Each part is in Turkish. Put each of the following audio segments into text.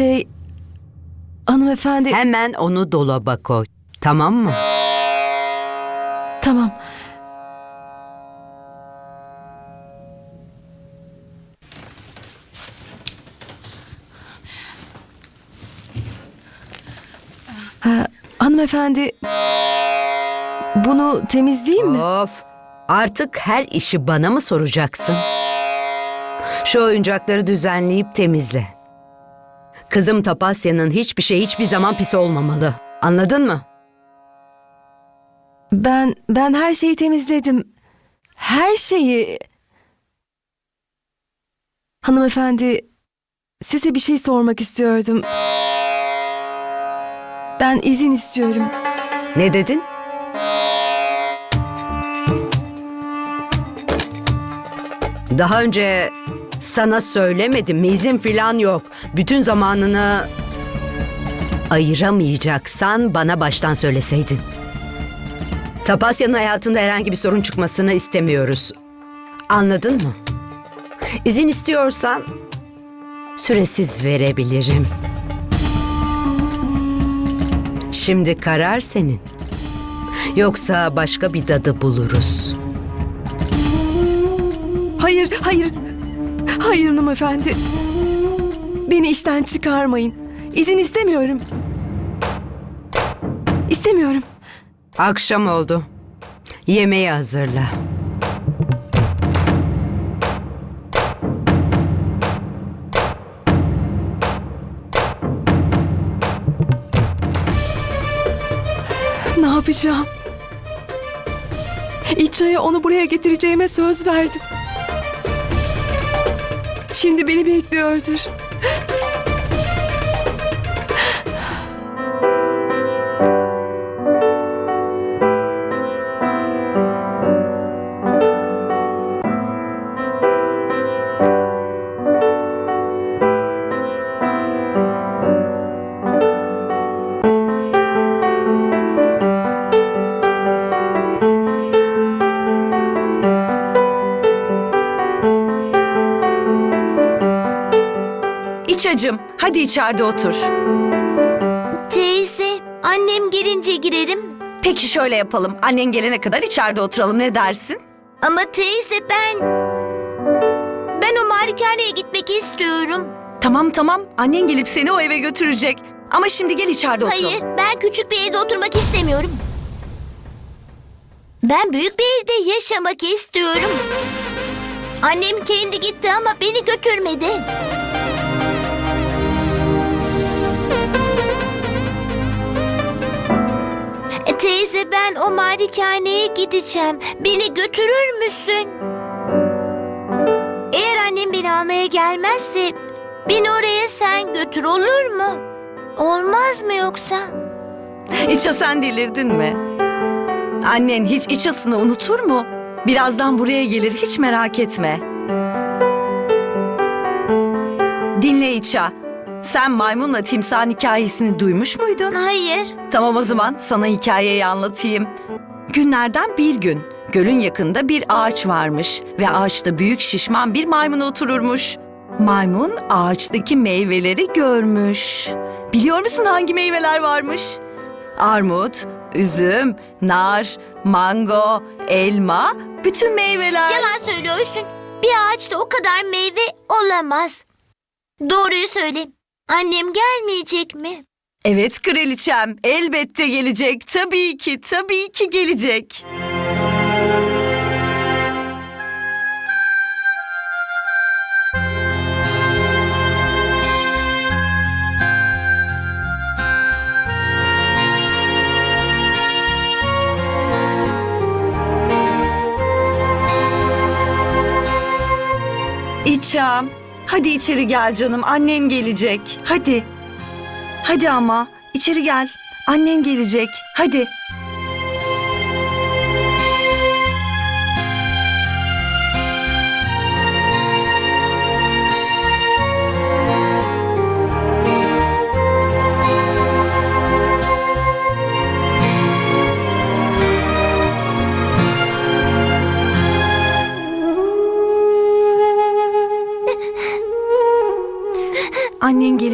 Şey... Hanımefendi... Hemen onu dolaba koy. Tamam mı? Tamam. Ha, hanımefendi... Bunu temizleyeyim mi? Of! Artık her işi bana mı soracaksın? Şu oyuncakları düzenleyip temizle. Kızım Tapasya'nın hiçbir şey hiçbir zaman pis olmamalı. Anladın mı? Ben ben her şeyi temizledim. Her şeyi. Hanımefendi, size bir şey sormak istiyordum. Ben izin istiyorum. Ne dedin? Daha önce sana söylemedim? İzin falan yok. Bütün zamanını ayıramayacaksan bana baştan söyleseydin. Tapasya'nın hayatında herhangi bir sorun çıkmasını istemiyoruz. Anladın mı? İzin istiyorsan süresiz verebilirim. Şimdi karar senin. Yoksa başka bir dadı buluruz. Hayır, hayır. Hayır hanımefendi. Beni işten çıkarmayın. İzin istemiyorum. İstemiyorum. Akşam oldu. Yemeği hazırla. Ne yapacağım? İçaya onu buraya getireceğime söz verdim. Şimdi beni bekliyordur. Hadi içeride otur. Teyze, annem gelince girerim. Peki şöyle yapalım. Annen gelene kadar içeride oturalım. Ne dersin? Ama teyze ben... Ben o malikaneye gitmek istiyorum. Tamam tamam. Annen gelip seni o eve götürecek. Ama şimdi gel içeride oturalım. Hayır, ben küçük bir evde oturmak istemiyorum. Ben büyük bir evde yaşamak istiyorum. Annem kendi gitti ama beni götürmedi. Teyze ben o malikaneye gideceğim. Beni götürür müsün? Eğer annem beni almaya gelmezse beni oraya sen götür olur mu? Olmaz mı yoksa? İça sen delirdin mi? Annen hiç İça'sını unutur mu? Birazdan buraya gelir hiç merak etme. Dinle İça. Sen maymunla timsahın hikayesini duymuş muydun? Hayır. Tamam o zaman sana hikayeyi anlatayım. Günlerden bir gün gölün yakında bir ağaç varmış ve ağaçta büyük şişman bir maymun otururmuş. Maymun ağaçtaki meyveleri görmüş. Biliyor musun hangi meyveler varmış? Armut, üzüm, nar, mango, elma, bütün meyveler. Yalan söylüyorsun. Bir ağaçta o kadar meyve olamaz. Doğruyu söyle. Annem gelmeyecek mi? Evet kraliçem, elbette gelecek. Tabii ki, tabii ki gelecek. İçem. Hadi içeri gel canım. Annen gelecek. Hadi. Hadi ama. içeri gel. Annen gelecek. Hadi.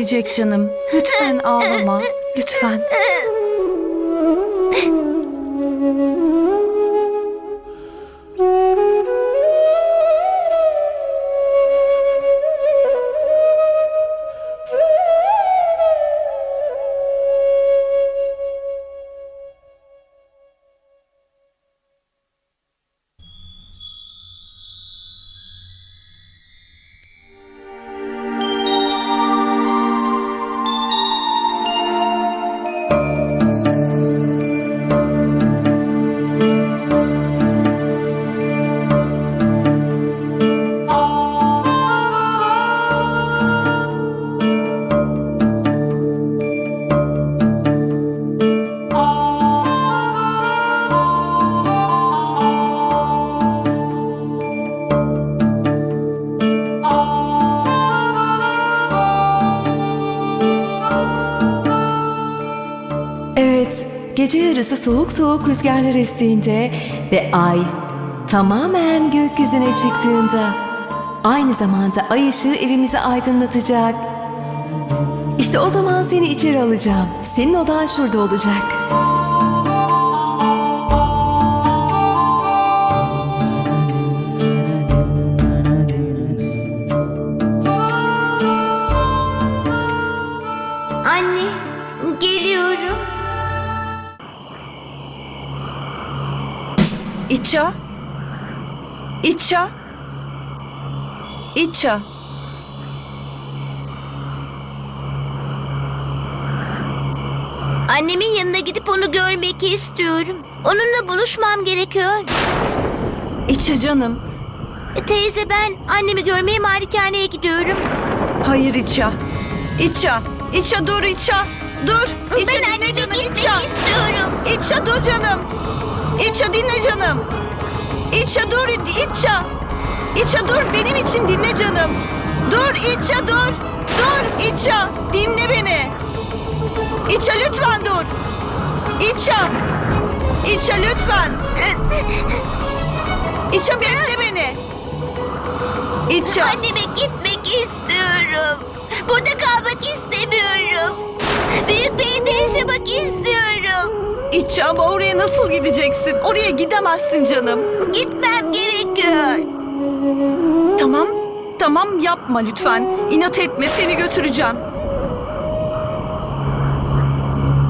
Gelecek canım. Lütfen ağlama. Lütfen. Soğuk rüzgarlar estiğinde ve ay tamamen gökyüzüne çıktığında aynı zamanda ay ışığı evimizi aydınlatacak. İşte o zaman seni içeri alacağım. Senin odan şurada olacak. İça. İça. İça. Annemin yanına gidip onu görmek istiyorum. Onunla buluşmam gerekiyor. İça canım. E, Teyze ben annemi görmeye malikaneye gidiyorum. Hayır İça. İça. İça dur İça. Dur. İça ben anneme gitmek istiyorum. İça dur canım. İça dinle canım. İça dur İça. İça dur benim için dinle canım. Dur İça dur. Dur İça dinle beni. İça lütfen dur. İça. İça lütfen. İça bekle beni. İça. Anneme gitmek istiyorum. Burada kalmak istemiyorum. Büyük evde yaşamak istiyorum. İça ama oraya nasıl gideceksin? Oraya gidemezsin canım. Gitmem gerekiyor. Tamam, tamam yapma lütfen. İnat etme seni götüreceğim.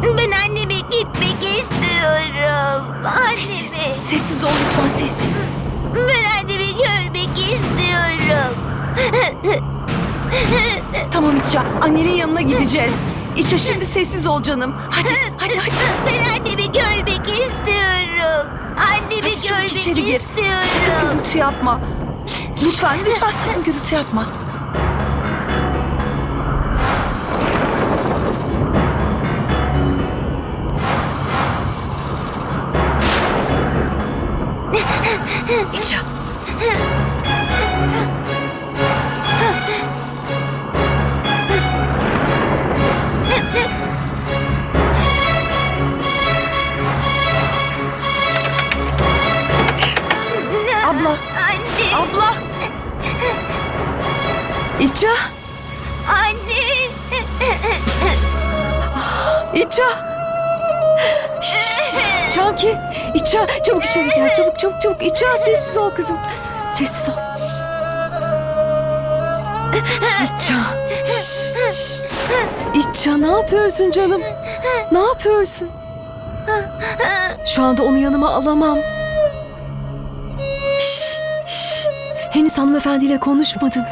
Ben anneme gitmek istiyorum. Annemi. Sessiz ol lütfen sessiz. Ben annemi görmek istiyorum. Tamam İça, annenin yanına gideceğiz. İça şimdi sessiz ol canım. Hadi, hadi, hadi. Ben annemi görmek istiyorum. Annemi Hadi çabuk görmek içeri gir. istiyorum. Sakın gürültü yapma. Lütfen, lütfen sakın gürültü yapma. İça sessiz ol kızım. Sessiz ol. Şş. İça ne yapıyorsun canım? Ne yapıyorsun? Şu anda onu yanıma alamam. Şş, şş. Henüz hanımefendiyle konuşmadım.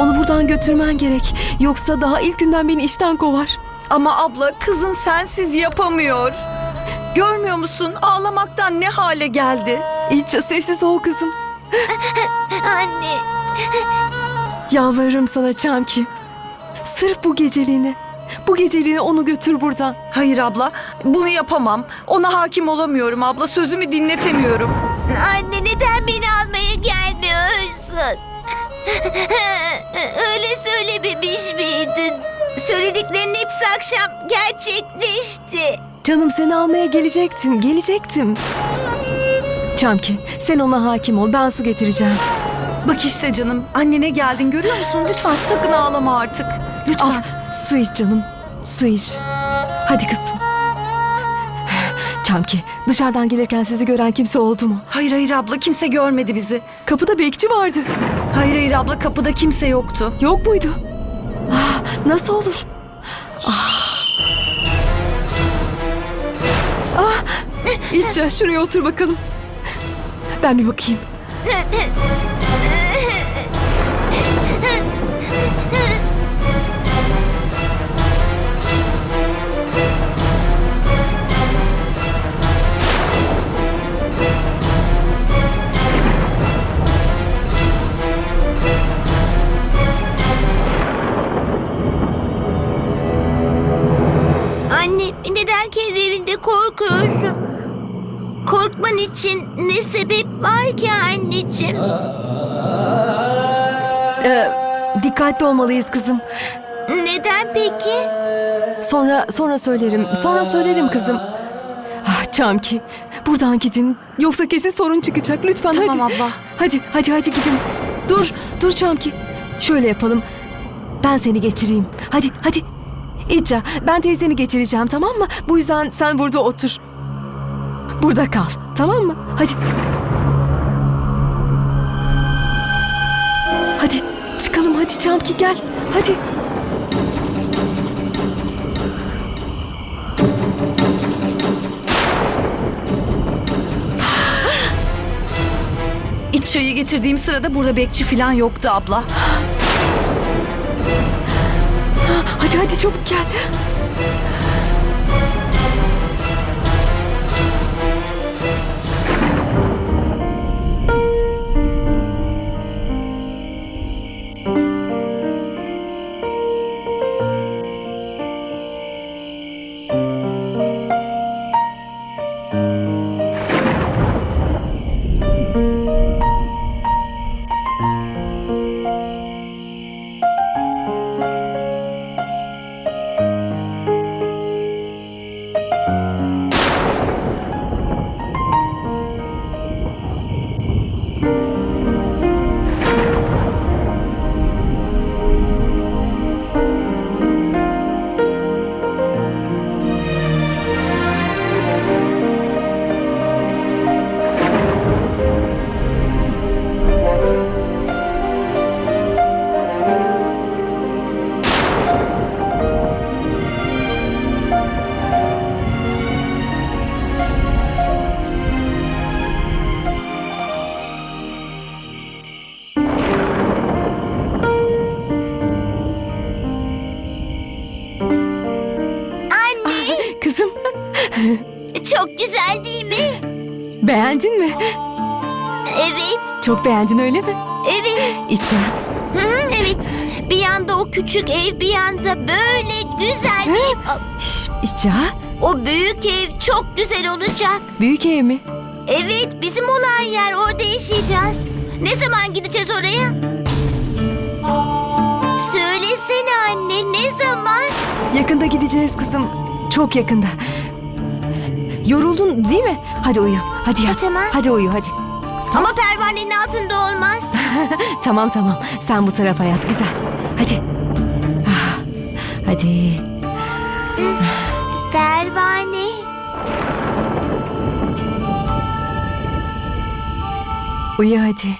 Onu buradan götürmen gerek. Yoksa daha ilk günden beni işten kovar. Ama abla kızın sensiz yapamıyor. Görmüyor musun? Ağlamaktan ne hale geldi? İyice sessiz ol kızım. Anne. Yalvarırım sana Çamki. Sırf bu geceliğine. Bu geceliğine onu götür buradan. Hayır abla, bunu yapamam. Ona hakim olamıyorum abla. Sözümü dinletemiyorum. Anne neden beni almaya gelmiyorsun? Öyle söylememiş miydin? Söylediklerin hepsi akşam gerçekleşti. Canım seni almaya gelecektim, gelecektim. Çamki sen ona hakim ol ben su getireceğim. Bak işte canım annene geldin görüyor musun? Lütfen sakın ağlama artık. Lütfen. Al su iç canım. Su iç. Hadi kızım. Çamki dışarıdan gelirken sizi gören kimse oldu mu? Hayır hayır abla kimse görmedi bizi. Kapıda bekçi vardı. Hayır hayır abla kapıda kimse yoktu. Yok muydu? Ah, nasıl olur? Ah. İtça şuraya otur bakalım. Ben bir bakayım. Anne neden kendi evinde korkuyorsun? Korkman için ne sebep var ki anneciğim? Ee, dikkatli olmalıyız kızım. Neden peki? Sonra sonra söylerim. Sonra söylerim kızım. Ah Çamki, buradan gidin. Yoksa kesin sorun çıkacak. Lütfen Tamam hadi. abla. Hadi, hadi, hadi gidin. Dur, dur Çamki. Şöyle yapalım. Ben seni geçireyim. Hadi, hadi. İtça, ben teyzeni geçireceğim tamam mı? Bu yüzden sen burada otur. Burada kal, tamam mı? Hadi. Hadi, çıkalım hadi Çamki gel. Hadi. İç çayı getirdiğim sırada burada bekçi falan yoktu abla. Hadi hadi çabuk gel. Çok beğendin öyle mi? evet. Hı hı, evet. Bir yanda o küçük ev, bir yanda böyle güzel bir ev. şş, İtça, O büyük ev çok güzel olacak. büyük ev mi? Evet, bizim olan yer orada yaşayacağız. Ne zaman gideceğiz oraya? Söylesene anne, ne zaman? Yakında gideceğiz kızım. Çok yakında. Yoruldun değil mi? Hadi uyu. Hadi yat. tamam. Hadi uyu hadi. Ama pervanenin altında olmaz. Tamam tamam. Sen bu tarafa yat. Güzel. Hadi. Ah, hadi. Pervane. Uyu hadi.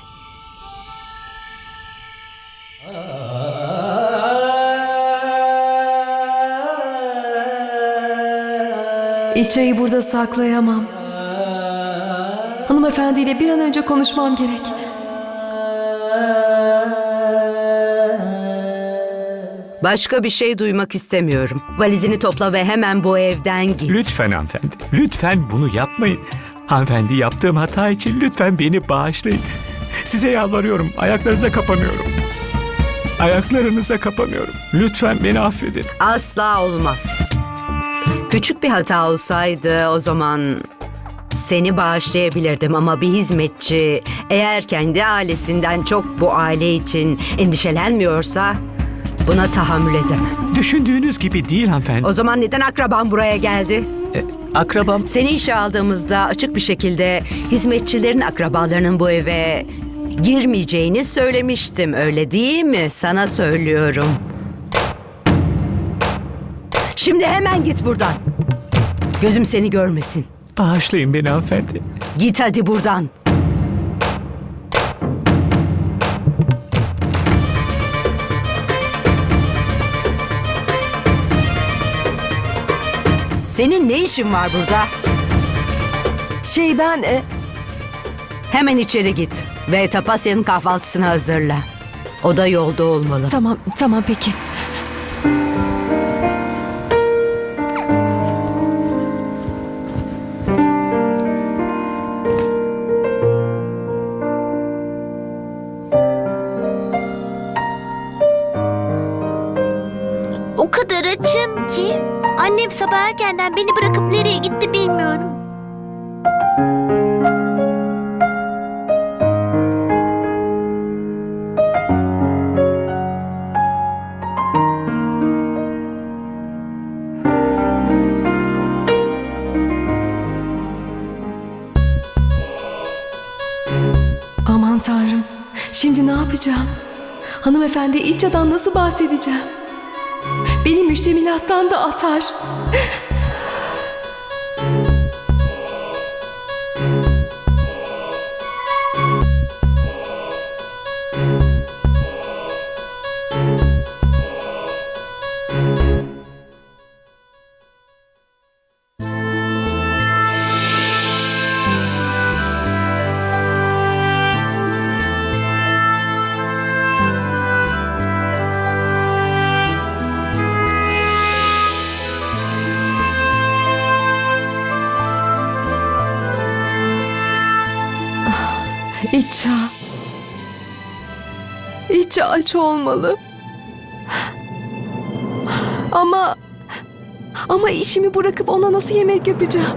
İçayı burada saklayamam. Hanımefendiyle bir an önce konuşmam gerek. Başka bir şey duymak istemiyorum. Valizini topla ve hemen bu evden git. Lütfen hanımefendi, lütfen bunu yapmayın. Hanımefendi yaptığım hata için lütfen beni bağışlayın. Size yalvarıyorum, ayaklarınıza kapanıyorum. Ayaklarınıza kapanıyorum. Lütfen beni affedin. Asla olmaz. Küçük bir hata olsaydı o zaman seni bağışlayabilirdim ama bir hizmetçi eğer kendi ailesinden çok bu aile için endişelenmiyorsa buna tahammül edemem. Düşündüğünüz gibi değil hanımefendi. O zaman neden akraban buraya geldi? E, akrabam Seni işe aldığımızda açık bir şekilde hizmetçilerin akrabalarının bu eve Girmeyeceğini söylemiştim öyle değil mi? Sana söylüyorum. Şimdi hemen git buradan. Gözüm seni görmesin. Bağışlayın beni hanımefendi. Git hadi buradan. Senin ne işin var burada? Şey ben... e, Hemen içeri git ve Tapasya'nın kahvaltısını hazırla. O da yolda olmalı. tamam, tamam peki. Yapacağım? Hanımefendi İcca'dan nasıl bahsedeceğim? Beni müştemilattan da atar. İcca. İcca aç olmalı. Ama... Ama işimi bırakıp ona nasıl yemek yapacağım?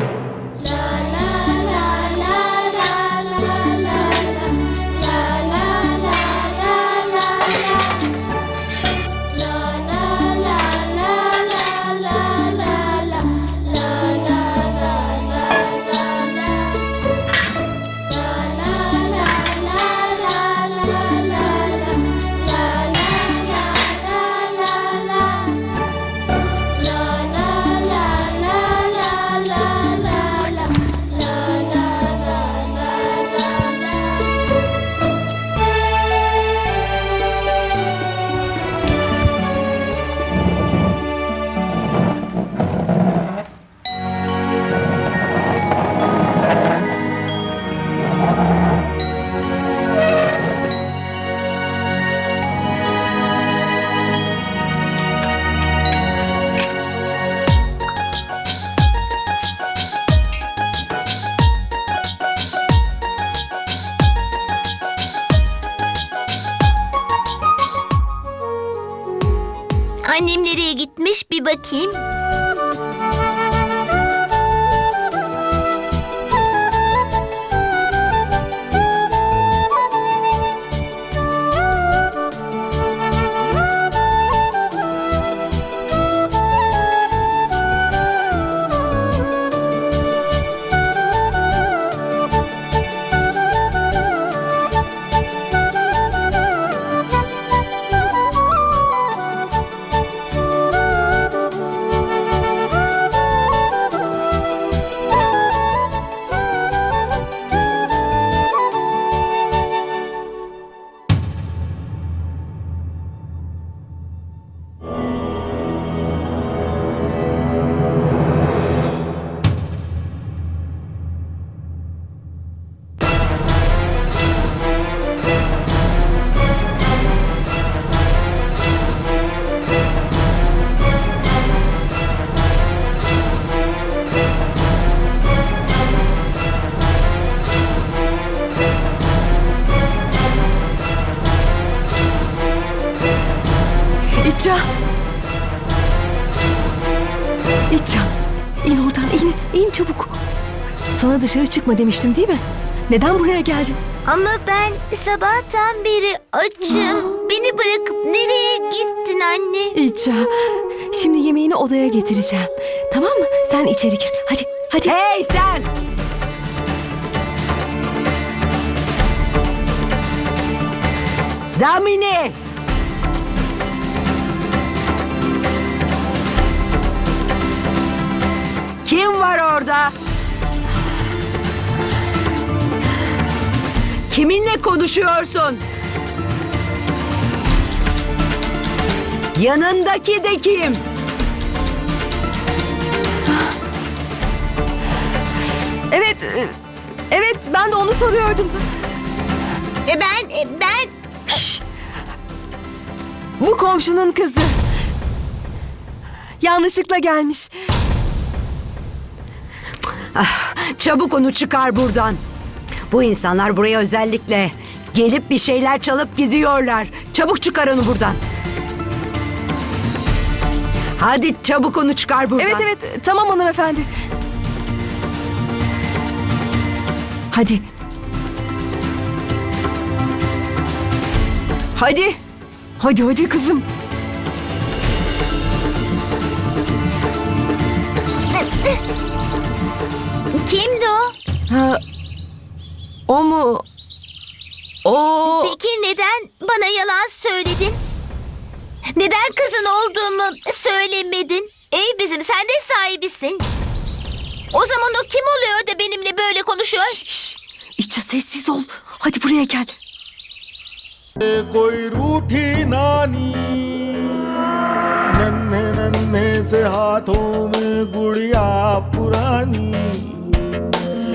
Annem nereye gitmiş bir bakayım. Çabuk. Sana dışarı çıkma demiştim değil mi? Neden buraya geldin? Ama ben sabahtan beri açım. Beni bırakıp nereye gittin anne? İcca, şimdi yemeğini odaya getireceğim. Tamam mı? Sen içeri gir. Hadi, hadi. Hey sen! Damini! Kim var orada? Kiminle konuşuyorsun? Yanındaki de kim? Evet, e, evet ben de onu soruyordum. E ben, e ben... Bu komşunun kızı. Yanlışlıkla gelmiş. Çabuk onu çıkar buradan. Bu insanlar buraya özellikle gelip bir şeyler çalıp gidiyorlar. Çabuk çıkar onu buradan. Hadi çabuk onu çıkar buradan. Evet evet tamam hanımefendi. Hadi. Hadi. Hadi hadi kızım. Kimdi o? Ha, o mu? O Peki neden bana yalan söyledin? Neden kızın olduğumu söylemedin? Ey bizim sen de sahibisin. O zaman o kim oluyor da benimle böyle konuşuyor? Şş, İçi sessiz ol. Hadi buraya gel. कोई रूठी नानी नन्हे नन्हे से हाथों में गुड़िया पुरानी